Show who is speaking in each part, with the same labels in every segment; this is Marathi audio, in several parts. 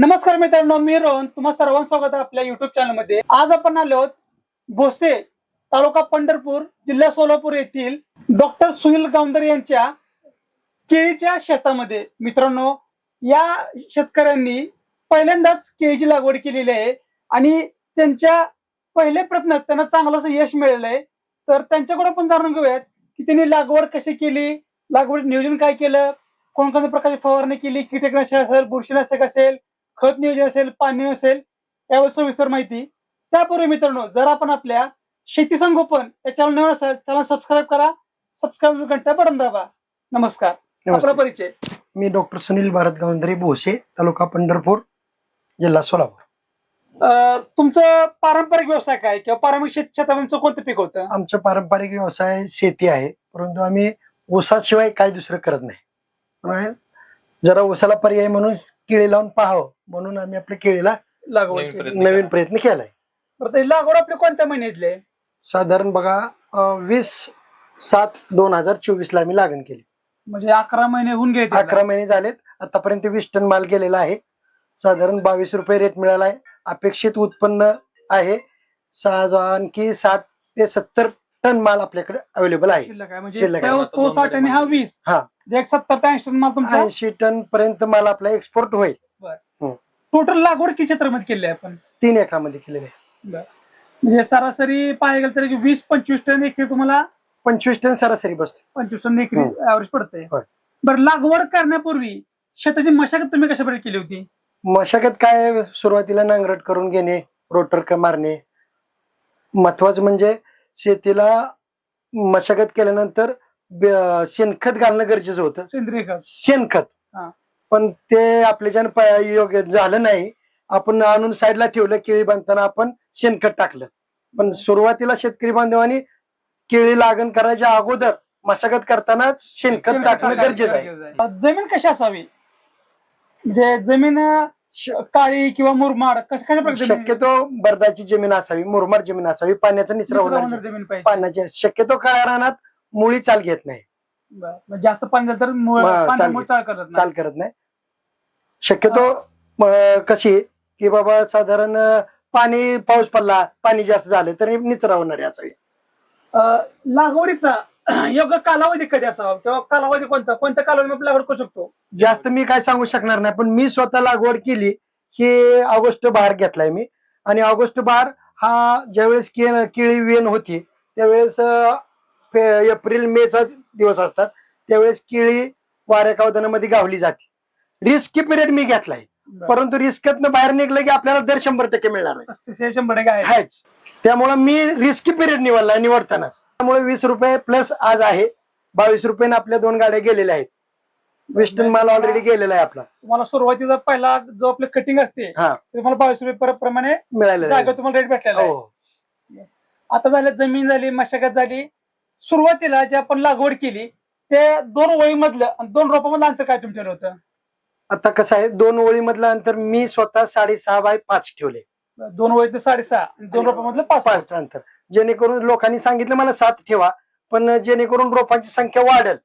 Speaker 1: नमस्कार मित्रांनो मी रोहन. तुम्हा सर्वांचं स्वागत आहे आपल्या युट्यूब चॅनलमध्ये आज आपण आलो आहोत भोसे तालुका पंढरपूर जिल्हा सोलापूर येथील डॉक्टर सुनील गावंदर यांच्या केळीच्या शेतामध्ये. मित्रांनो या शेतकऱ्यांनी पहिल्यांदाच केळीची लागवड केलेली आहे आणि त्यांच्या पहिल्या प्रयत्नात त्यांना चांगलं असं यश मिळालं आहे तर त्यांच्याकडे पण जाणून घेऊयात की त्यांनी लागवड कशी केली लागवड नियोजन काय केलं कोणकोणत्या प्रकारची फवारणी केली कीटकनाशक असेल बुरशीनाशक असेल खत नियोजन असेल पाणी असेल यावर सविस्तर माहिती. त्यापूर्वी मित्रांनो जर आपण आपल्या शेती संगोपन या चॅनल नवीन असेल चॅनल सबस्क्राईब करा. सबस्क्राईब घंटा बटन दाबा. नमस्कार. आपला परिचय.
Speaker 2: मी डॉक्टर सुनील भारत गावंदरे भोसे तालुका पंढरपूर जिल्हा सोलापूर.
Speaker 1: तुमचं पारंपरिक व्यवसाय काय? किंवा पारंपरिक शेत शेतामध्ये कोणतं पीक होतं?
Speaker 2: आमचं पारंपरिक व्यवसाय शेती आहे परंतु आम्ही ऊसाशिवाय काही दुसरं करत नाही. जरा ऊसाला पर्याय म्हणून केळी लावून पाहावं म्हणून आम्ही आपल्या केळीला
Speaker 1: लागवड
Speaker 3: नवीन
Speaker 1: केली.
Speaker 3: प्रयत्न
Speaker 2: नवीन प्रयत्न केलाय.
Speaker 1: बरं, ही लागवड आपली कोणत्या महिन्यातली
Speaker 2: साधारण बघा अं, वीस सात दोन हजार चोवीस ला आम्ही लागण केली.
Speaker 1: म्हणजे अकरा महिने होऊन घ्यायचे
Speaker 2: अकरा महिने झालेत. आतापर्यंत वीस टन माल गेलेला आहे. साधारण बावीस रुपये रेट मिळाला आहे अपेक्षित उत्पन्न आहे. सहा आणखी साठ ते सत्तर टन माल आपल्याकडे अवेलेबल आहे.
Speaker 1: शिल्लक आहे. म्हणजे
Speaker 2: शिल्लक आहे.
Speaker 1: त्या- तो साठ आणि हा वीस.
Speaker 2: हा.
Speaker 1: एक सत्तर ते ऐंशी टन माल तुमचा?
Speaker 2: ऐंशी टन पर्यंत माल आपला एक्सपोर्ट होईल.
Speaker 1: टोटल लागवड किती क्षेत्रामध्ये केली आहे आपण?
Speaker 2: तीन एकरामध्ये केलेले आहे.
Speaker 1: म्हणजे सरासरी पाहायला गेलं तरी वीस पंचवीस टन एकरी तुम्हाला
Speaker 2: पंचवीस टन सरासरी बसतो
Speaker 1: पंचवीस टन एकरी
Speaker 2: हम्म.
Speaker 1: ऍव्हरेज पडते
Speaker 2: होय.
Speaker 1: बरं लागवड करण्यापूर्वी शेताची मशागत तुम्ही कशा प्रकारे केली होती?
Speaker 2: मशागत काय? सुरुवातीला नांगरट करून घेणे रोटर क मारणे. महत्वाचं म्हणजे शेतीला मशागत केल्यानंतर ब- शेणखत घालणं गरजेचं होतं.
Speaker 1: सेंद्रिय खत.
Speaker 2: शेणखत.
Speaker 1: हा.
Speaker 2: पण ते आपल्याच्यानं प- योग्य झालं नाही आपण आणून साईडला ठेवलं केळी बांधताना आपण शेणखत टाकलं. पण सुरुवातीला शेतकरी बांधवांनी केळी लागण करायच्या अगोदर मशागत करताना शेणखत टाकणं गरजेचं आहे.
Speaker 1: जमीन कशी असावी? म्हणजे जमीन
Speaker 2: श-
Speaker 1: काळी किंवा मुरमाड कशा कशा प्रकारे जमीन-
Speaker 2: शक्यतो बर्दाची जमीन असावी मुरमाड जमीन असावी पाण्याचा निचरा
Speaker 1: निचरा
Speaker 2: होणार
Speaker 1: होणार
Speaker 2: नाही.
Speaker 1: जमीन पाहिजे.
Speaker 2: पाण्याचे शक्यतो काळ्या रानात मुळी चाल घेत नाही.
Speaker 1: बरं. जास्त पाणी झालं तर मुळ-
Speaker 2: हा,
Speaker 1: पाण्यामुळे
Speaker 2: चालेल.
Speaker 1: चाळ करत नाही.
Speaker 2: चाल करत नाही. शक्यतो अं, कशी की बाबा साधारण अं, पाणी पाऊस पडला पाणी जास्त झालं तरी निचरा होणारी असावी
Speaker 1: अं, लागवडीचा योग्य कालावधी कधी असावा? किंवा कालावधी कोणता? कोणत्या कालावधी आपण लागवड करू शकतो?
Speaker 2: जास्त मी काय सांगू शकणार नाही पण मी स्वतः लागवड केली ही ऑगस्ट बहार घेतलाय मी. आणि ऑगस्ट बहार हा ज्यावेळेस के- केळी वेण होती त्यावेळेस अं, फे- एप्रिल मेचा दिवस असतात त्यावेळेस केळी वाऱ्या कावदानामध्ये गावली जाते. रिस्की पिरियड मी घेतलाय. परंतु रिस्कतनं बाहेर निघलं की आपल्याला दर शंभर टक्के मिळणार आहे. आहेच. त्यामुळं मी रिस्की पिरियड निवडला निवडतानाच. त्यामुळे वीस रुपये प्लस आज आहे. बावीस रुपयाने आपल्या दोन गाड्या गेलेल्या आहेत. वेस्टर्न माल ऑलरेडी गेलेला आहे आपला.
Speaker 1: तुम्हाला सुरुवातीचा पहिला जो आपले कटिंग असते
Speaker 2: हा.
Speaker 1: तुम्हाला बावीस रुपये पर- प्रमाणे
Speaker 2: मिळालेला.
Speaker 1: तुम्हाला रेट भेटलेला
Speaker 2: हो.
Speaker 1: आता झालं जमीन झाली मशागत झाली सुरुवातीला जे आपण लागवड केली ते दोन वळीमधलं आणि दोन रोपामधलं अंतर काय तुमच्याकडे होतं
Speaker 2: आता कसं आहे दोन ओळीमधलं अंतर मी स्वतः साडेसहा बाय पाच ठेवले.
Speaker 1: दोन वळी ते साडेसहा आणि दोन रोपामधलं पाच पाच
Speaker 2: पाच अंतर. जेणेकरून लोकांनी सांगितलं मला सात ठेवा पण जेणेकरून रोपांची संख्या वाढेल.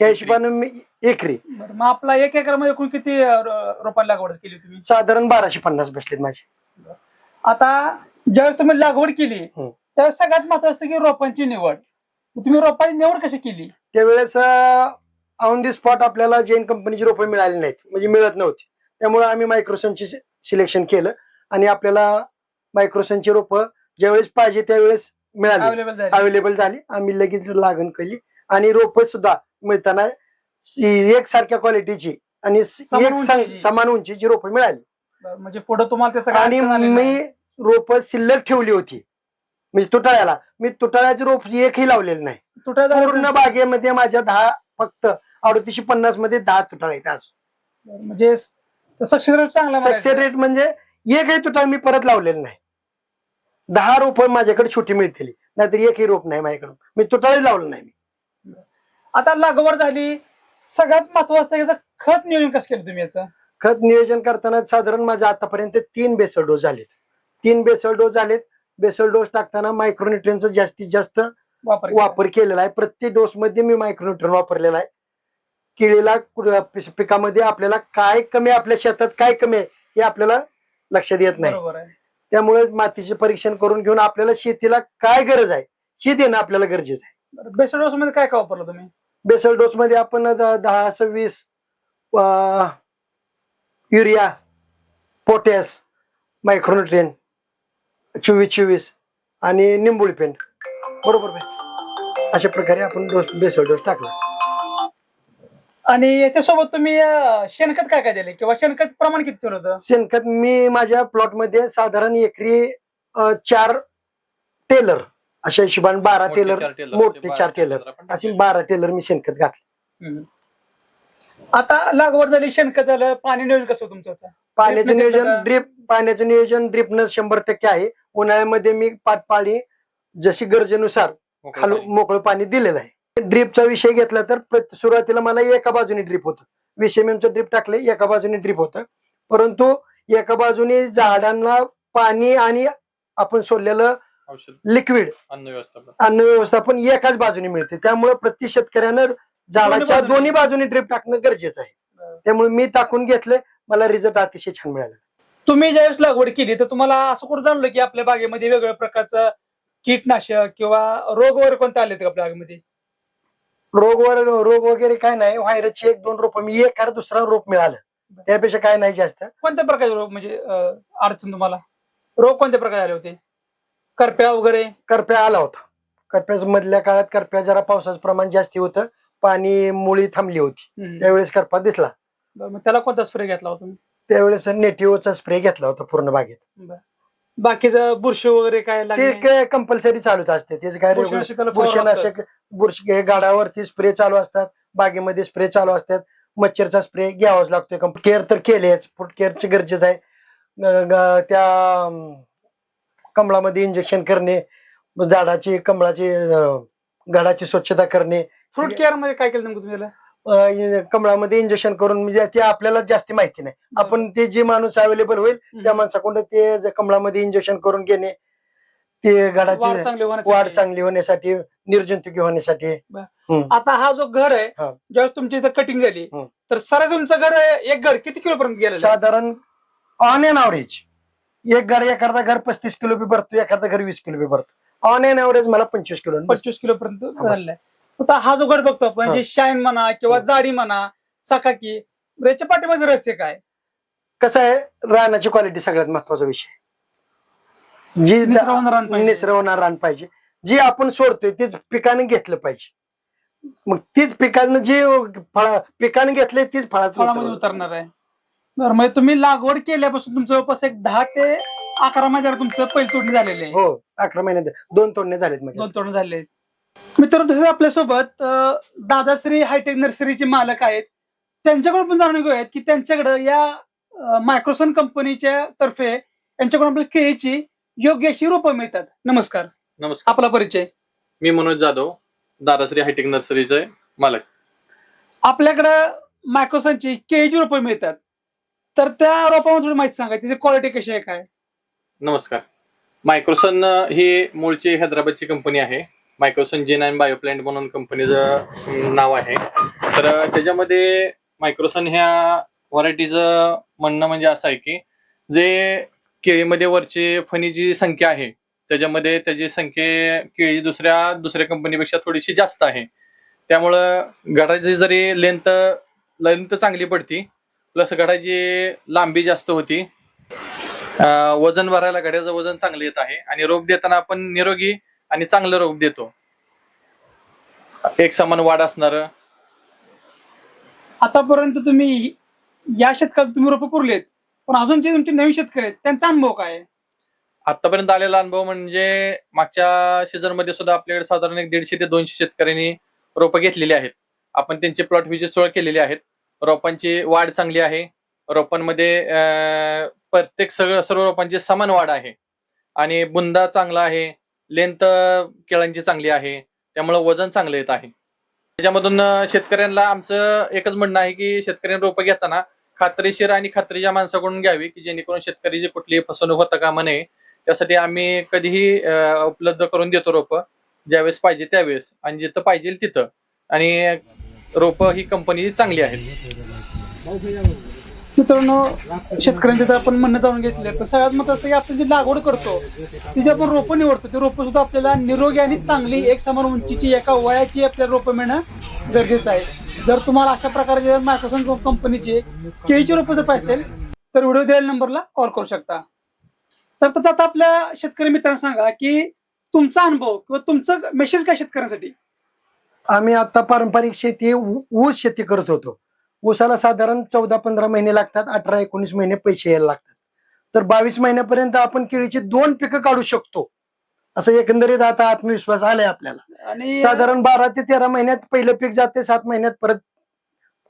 Speaker 2: ह्या हिशोबाने मी एकरी.
Speaker 1: बरं, मग आपला एक एकरमध्ये एकूण किती अं, रोपांची लागवड केली तुम्ही?
Speaker 2: साधारण बाराशे पन्नास बसलेत माझे.
Speaker 1: आता ज्यावेळेस तुम्ही लागवड केली. त्यावेळेस सगळ्यात महत्वाचं असतं की रोपांची निवड. तुम्ही रोपांची निवड कशी केली?
Speaker 2: त्यावेळेस ऑन दी स्पॉट आपल्याला जैन कंपनीची रोपं मिळाली नाहीत म्हणजे मिळत नव्हती. त्यामुळे आम्ही मायक्रोसनची सिलेक्शन केलं आणि आपल्याला मायक्रोसनची रोपं ज्यावेळेस पाहिजे त्यावेळेस मिळाली.
Speaker 1: अवेलेबल झाली.
Speaker 2: आम्ही लगेच लागण केली. आणि रोपं सुद्धा मिळताना एक सारख्या क्वालिटीची आणि एक. समान उंचीची. रोपं मिळाली.
Speaker 1: म्हणजे पुढे तुम्हाला
Speaker 2: आणि मी. रोपं शिल्लक ठेवली होती. म्हणजे तुटाळ्याला. मी तुटाळ्याची रोप एकही लावलेलं नाही. पूर्ण बागेमध्ये माझ्या दहा फक्त अडतीसशे पन्नासमध्ये दहा तुटाळे आहेत आज.
Speaker 1: बरं, म्हणजे सक्सेस रेट चांगला
Speaker 2: सक्सेस. रेट म्हणजे एकही तुटाळ मी परत लावलेलं नाही. दहा रोप माझ्याकडे छोटी मिळतील. नाहीतर एकही रोप नाही माझ्याकडे मी तुटाळे लावलं नाही मी.
Speaker 1: आता लागवड झाली. सगळ्यात महत्वाचं याचं खत नियोजन कसं केलं तुम्ही याचं?
Speaker 2: खत नियोजन करताना साधारण माझे आतापर्यंत तीन बेसल डोस झालेत. तीन बेसल डोस झालेत. बेसल डोस टाकताना मायक्रोन्युट्रियनचा जास्तीत जास्त
Speaker 1: वापर केला.
Speaker 2: वापर केलेला आहे. प्रत्येक डोस मध्ये मी मायक्रोन्युट्रियन वापरलेला आहे. केळीला पिकामध्ये आपल्याला काय कमी आहे, आपल्या शेतात काय कमी आहे हे आपल्याला लक्षात येत नाही. त्यामुळे मातीचे परीक्षण करून घेऊन आपल्याला शेतीला काय गरज आहे हे देणं आपल्याला गरजेचं आहे.
Speaker 1: बेस्ट डोस मध्ये काय काय वापरलं तुम्ही?
Speaker 2: बेसल डोस मध्ये आपण दहा सव्वीस युरिया पोटॅश मायक्रोन्युट्रियन चोवीस चोवीस आणि निंबोळी पेंट बरोबर अशा प्रकारे आपण डोस बेसल डोस टाकला.
Speaker 1: आणि याच्यासोबत तुम्ही अं, शेणखत काय काय दिले किंवा शेणखत प्रमाण किती ठेवलं होतं?
Speaker 2: शेणखत मी माझ्या प्लॉटमध्ये साधारण एकरी अं, चार टेलर अशा हिशोबाने बारा टेलर मोठे चार टेलर असे. बारा टेलर मी शेणखत घातलं.
Speaker 1: हम्म. आता लागवड झाली शेणखत झालं पाणी नियोजन कसं होतं तुमचं? आता?
Speaker 2: पाण्याचं नियोजन? ड्रीप पाण्याचं नियोजन ड्रीपनं शंभर टक्के आहे. उन्हाळ्यामध्ये मी पाट पाणी जशी गरजेनुसार
Speaker 3: पाणी.
Speaker 2: मोकळं पाणी दिलेलं आहे. ड्रीपचा विषय घेतला तर सुरुवातीला मला एका बाजूने ड्रीप होतं. वीस एम चं ड्रीप टाकले एका बाजूने ड्रीप होतं. परंतु एका बाजूने झाडांना पाणी आणि आपण सोडलेलं लिक्विड
Speaker 3: अन्न व्यवस्थापन
Speaker 2: अन्न व्यवस्थापन एकाच बाजूने मिळते. त्यामुळे प्रति शेतकऱ्यानं झाडाच्या. दोन्ही बाजूने ड्रीप टाकणं गरजेचं आहे. त्यामुळे मी टाकून घेतलं मला रिझल्ट अतिशय छान मिळाला.
Speaker 1: तुम्ही ज्यावेळेस लागवड केली तर तुम्हाला असं कुठं जाणलं की आपल्या बागेमध्ये वेगवेगळ्या प्रकारचं कीटनाशक किंवा रोग वगैरे कोणते आले का आपल्या बागेमध्ये?
Speaker 2: रोग वर रोग वगैरे काय नाही. व्हायरसची एक दोन रोप मी एक दुसरा रोप मिळालं. त्यापेक्षा काय नाही जास्त.
Speaker 1: कोणत्या प्रकारचे रोग म्हणजे अं, अडचण तुम्हाला? रोग कोणत्या प्रकारे आले होते? करप्या वगैरे?
Speaker 2: करप्या आला होता. करप्या मधल्या काळात करप्या जरा पावसाचं प्रमाण जास्ती होतं. पाणी मुळी थांबली होती.
Speaker 1: हम्म.
Speaker 2: त्यावेळेस करपा दिसला.
Speaker 1: बरं, मग त्याला कोणता स्प्रे घेतला होता तुम्ही?
Speaker 2: त्यावेळेस नेटिव्हचा स्प्रे घेतला होता पूर्ण बागेत.
Speaker 1: बाकीचं बुरशी वगैरे काय
Speaker 2: ते काय कंपल्सरी चालूच असते. त्याचे काय regular-
Speaker 1: बुरशीनाशक त्याला फवारावं
Speaker 2: बुरशीनाशक बुरशी हे गाडावरती स्प्रे चालू असतात. बागेमध्ये स्प्रे चालू असतात. मच्छरचा स्प्रे घ्यावाच लागतोय. केअर तर केलेच. फूड केअरचे गरजेचं आहे. ग- ग- त्या अं, कमळामध्ये इंजेक्शन करणे झाडाची कमळाची अं, घडाची स्वच्छता करणे.
Speaker 1: फ्रूट केअरमध्ये काय केलं नेमकं तुम्ही त्याला?
Speaker 2: अं, कमळामध्ये इंजेक्शन करून म्हणजे ते आपल्याला जास्ती माहिती नाही. आपण ते जे माणूस अवेलेबल होईल त्या माणसाकडून ते जे कमळामध्ये इंजेक्शन करून घेणे ते
Speaker 1: वाढ
Speaker 2: घडाची
Speaker 1: चांगली
Speaker 2: वाढ चांगली होण्यासाठी निर्जंतुकी होण्यासाठी.
Speaker 1: आता हा जो घर आहे
Speaker 2: हा.
Speaker 1: ज्यावेळेस तुमची इथं कटिंग झाली. तर सरासरी तुमचं घर एक घर किती किलो पर्यंत गेलं
Speaker 2: साधारण ऑन एन अवरेज एक घर एखादा घर पस्तीस किलो बी भरतो एखादा घर वीस किलो बी भरतो. ऑन एन अवरेज मला पंचवीस किलो
Speaker 1: पंचवीस किलो पर्यंत
Speaker 2: बस.
Speaker 1: झालेलं आहे आता हा जो घर बघतो आपण. जे शाईन म्हणा किंवा. जाडी म्हणा चकाकी याच्या पाठीमागे रहस्य काय?
Speaker 2: कसं आहे रानाची क्वालिटी सगळ्यात महत्त्वाचा विषय. जी
Speaker 1: निचरावून रान पाहिजे.
Speaker 2: निचरवणार रान पाहिजे. जे आपण सोडतोय तेच पिकाने घेतलं पाहिजे. मग तीच पिकानं जे फळ पिकाने घेतलंय तीच
Speaker 1: फळामध्ये
Speaker 2: फळात
Speaker 1: उतरणार आहे. बरं म्हणजे तुम्ही लागवड केल्यापासून तुमचं जवळपास एक दहा ते अकरा महिन्यावर तुमचं पहिली तोडणी झालेली आहे.
Speaker 2: हो अकरा महिन्यात. दोन तोडणे झालेत म्हणजे
Speaker 1: दोन तोडणी झालेले मित्रांनो तसेच आपल्यासोबत दादाश्री हायटेक नर्सरीचे मालक आहेत. त्यांच्याकडून पण जाणून घेऊयात की त्यांच्याकडे या मायक्रोसॉन कंपनीच्या तर्फे यांच्याकडून आपल्याला केळीची योग्य अशी रोपं मिळतात. नमस्कार.
Speaker 3: नमस्कार.
Speaker 1: आपला परिचय.
Speaker 3: मी मनोज जाधव दादाश्री हायटेक नर्सरीचे मालक.
Speaker 1: आपल्याकडं मायक्रोसॉनची केळीची रोपं मिळतात. तर त्या रोपामध्ये थोडी माहिती सांगा. त्याची क्वालिटी कशी आहे काय?
Speaker 3: नमस्कार. मायक्रोसन ही मूळची हैदराबादची कंपनी आहे. मायक्रोसन जे नाईन बायोप्लॅन्ट म्हणून कंपनीचं नाव आहे. तर त्याच्यामध्ये मायक्रोसन ह्या व्हरायटीचं म्हणणं म्हणजे असं आहे की जे केळीमध्ये वरची फणीची संख्या आहे त्याच्यामध्ये त्याची संख्ये केळी दुसऱ्या दुसऱ्या कंपनीपेक्षा थोडीशी जास्त आहे. त्यामुळं गडाची जरी लेंथ लेंथ चांगली पडती प्लस गडाची लांबी जास्त होती वजन भरायला घड्याचं वजन चांगलं येत आहे. आणि रोग देताना आपण निरोगी आणि चांगलं रोग देतो. एक समान वाढ असणार.
Speaker 1: आतापर्यंत तुम्ही या शेतकऱ्यात तुम्ही रोपं पुरलेत पण अजून जे तुमचे नवीन शेतकरी आहेत त्यांचा अनुभव काय आहे?
Speaker 3: आतापर्यंत आलेला अनुभव म्हणजे मागच्या सीझनमध्ये सुद्धा आपल्याकडे साधारण एक दीडशे ते दोनशे शेतकऱ्यांनी रोपं घेतलेली आहेत. आपण त्यांचे प्लॉट व्हिजिट सोळ केलेले आहेत. रोपांची वाढ चांगली आहे. रोपांमध्ये अं, प्रत्येक सगळं सर्व रोपांची समान वाढ आहे. आणि बुंदा चांगला आहे. लेंथ केळांची चांगली आहे. त्यामुळे वजन चांगलं येत आहे. त्याच्यामधून शेतकऱ्यांना आमचं एकच म्हणणं आहे की शेतकऱ्यांनी रोपं घेताना खात्रीशीर आणि खात्रीच्या माणसाकडून घ्यावी की जेणेकरून शेतकरी जी कुठली फसवणूक होता कामा नये. त्यासाठी आम्ही कधीही उपलब्ध करून देतो रोपं. ज्यावेळेस पाहिजे त्यावेळेस. आणि जिथं पाहिजे तिथं. आणि रोपं ही कंपनी चांगली आहेत.
Speaker 1: मित्रांनो शेतकऱ्यांचे तर आपण म्हणणं जाणून घेतले पण सगळ्यात महत्वाचं असतं की आपण जी लागवड करतो ती जी आपण रोपं निवडतो ती रोपं सुद्धा आपल्याला निरोगी आणि चांगली एक समान उंचीची एका वयाची आपल्याला रोपं मिळणं गरजेचं आहे. जर तुम्हाला अशा प्रकारचे मायक्रोसॉफ्ट कंपनीचे केळीची रोपं जर पाहिजे तर व्हिडिओ दिलेल्या नंबरला कॉल करू शकता. तर तसं आता आपल्या शेतकरी मित्रांना सांगा की तुमचा अनुभव किंवा तुमचं मेसेज काय शेतकऱ्यांसाठी?
Speaker 2: आम्ही आता पारंपरिक शेती ऊस शेती करत होतो. ऊसाला साधारण चौदा पंधरा महिने लागतात अठरा एकोणीस महिने पैसे यायला लागतात. तर बावीस महिन्यापर्यंत आपण केळीची दोन पिकं काढू शकतो. असं एकंदरीत आता आत्मविश्वास आलाय आपल्याला.
Speaker 1: आणि
Speaker 2: साधारण बारा ते तेरा महिन्यात पहिलं पीक जाते सात महिन्यात परत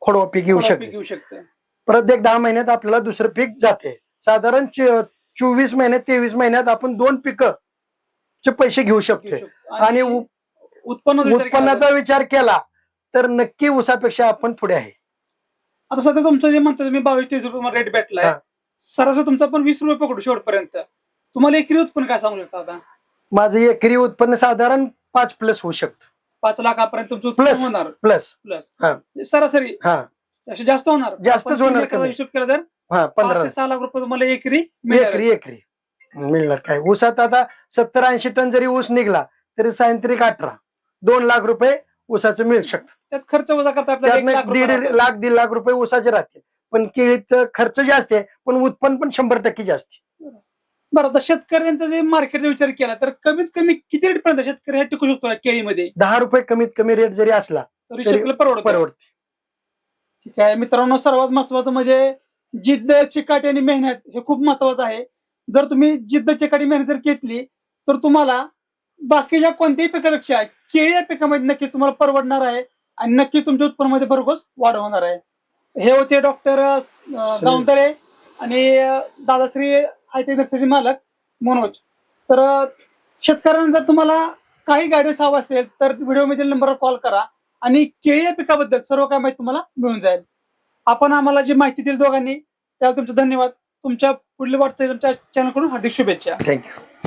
Speaker 2: खोडवा पीक येऊ शकते. परत एक दहा महिन्यात आपल्याला दुसरं पीक जाते. साधारण चोवीस महिन्यात तेवीस महिन्यात आपण दोन पिकं चे पैसे घेऊ
Speaker 1: शकतो.
Speaker 2: आणि
Speaker 1: उत्पन्न
Speaker 2: उत्पन्नाचा विचार केला तर नक्की ऊसापेक्षा आपण पुढे आहे.
Speaker 1: आता सध्या तुमचं जे म्हणतो तुम्ही बावीस तेवीस रुपये रेट भेटलाय.
Speaker 2: हा.
Speaker 1: सरासरी तुमचा पण वीस रुपये पकडू शेवटपर्यंत. तुम्हाला एकरी उत्पन्न काय सांगू शकता आता?
Speaker 2: माझं एकरी उत्पन्न साधारण पाच प्लस होऊ शकतं.
Speaker 1: पाच लाखापर्यंत तुमचं उत्पन्न
Speaker 2: Plus.
Speaker 1: होणार.
Speaker 2: प्लस
Speaker 1: प्लस
Speaker 2: हा.
Speaker 1: सरासरी.
Speaker 2: हा.
Speaker 1: जास्त होणार.
Speaker 2: जास्तच
Speaker 1: आपण
Speaker 2: होणार कमी.
Speaker 1: हिशोब केला तर
Speaker 2: हा
Speaker 1: पाच
Speaker 2: पंधरा
Speaker 1: ते सहा लाख रुपये तुम्हाला एकरी मिळणार.
Speaker 2: एकरी. एकरी. मिळणार काय? ऊसात आता सत्तर ऐंशी टन जरी ऊस निघला तरी सायंत्रिक अठरा. दोन लाख रुपये ऊसाचं मिळू शकतात
Speaker 1: त्यात खर्च वजा करता आपल्याला एक लाख रुपये
Speaker 2: दीड. लाख दीड लाख रुपये ऊसाचे राहतील पण केळीत खर्च जास्त आहे पण उत्पन्न पण शंभर टक्के जास्त आहे.
Speaker 1: बरं. आता शेतकऱ्यांचा जे मार्केटचा विचार केला तर कमीत कमी किती रेट पर्यंत शेतकरी हा टिकू शकतो या केळीमध्ये?
Speaker 2: दहा रुपये कमीत कमी रेट जरी असला
Speaker 1: तरी परवडत.
Speaker 2: परवडते.
Speaker 1: ठीक आहे. मित्रांनो सर्वात महत्वाचं म्हणजे जिद्द चिकाटी आणि मेहनत हे खूप महत्वाचं आहे. जर तुम्ही जिद्द चिकाटी मेहनत जर घेतली तर तुम्हाला बाकीच्या कोणत्याही पिकापेक्षा केळी या पिकामध्ये नक्कीच तुम्हाला परवडणार आहे आणि नक्कीच तुमच्या उत्पन्नामध्ये भरघोस वाढ होणार आहे. हे होते डॉक्टर गावंतरे आणि दादाश्री आय टी नर्सरीचे मालक मनोज. तर शेतकऱ्यांना जर तुम्हाला काही गायडन्स हवा असेल तर व्हिडिओमधील नंबरवर कॉल करा आणि केळी या पिकाबद्दल सर्व काय माहिती तुम्हाला मिळून जाईल. आपण आम्हाला जी माहिती दिली दोघांनी त्यावर तुमचे धन्यवाद. तुमच्या पुढील वाटचाल तुमच्या चॅनलकडून हार्दिक शुभेच्छा.
Speaker 2: थँक्यू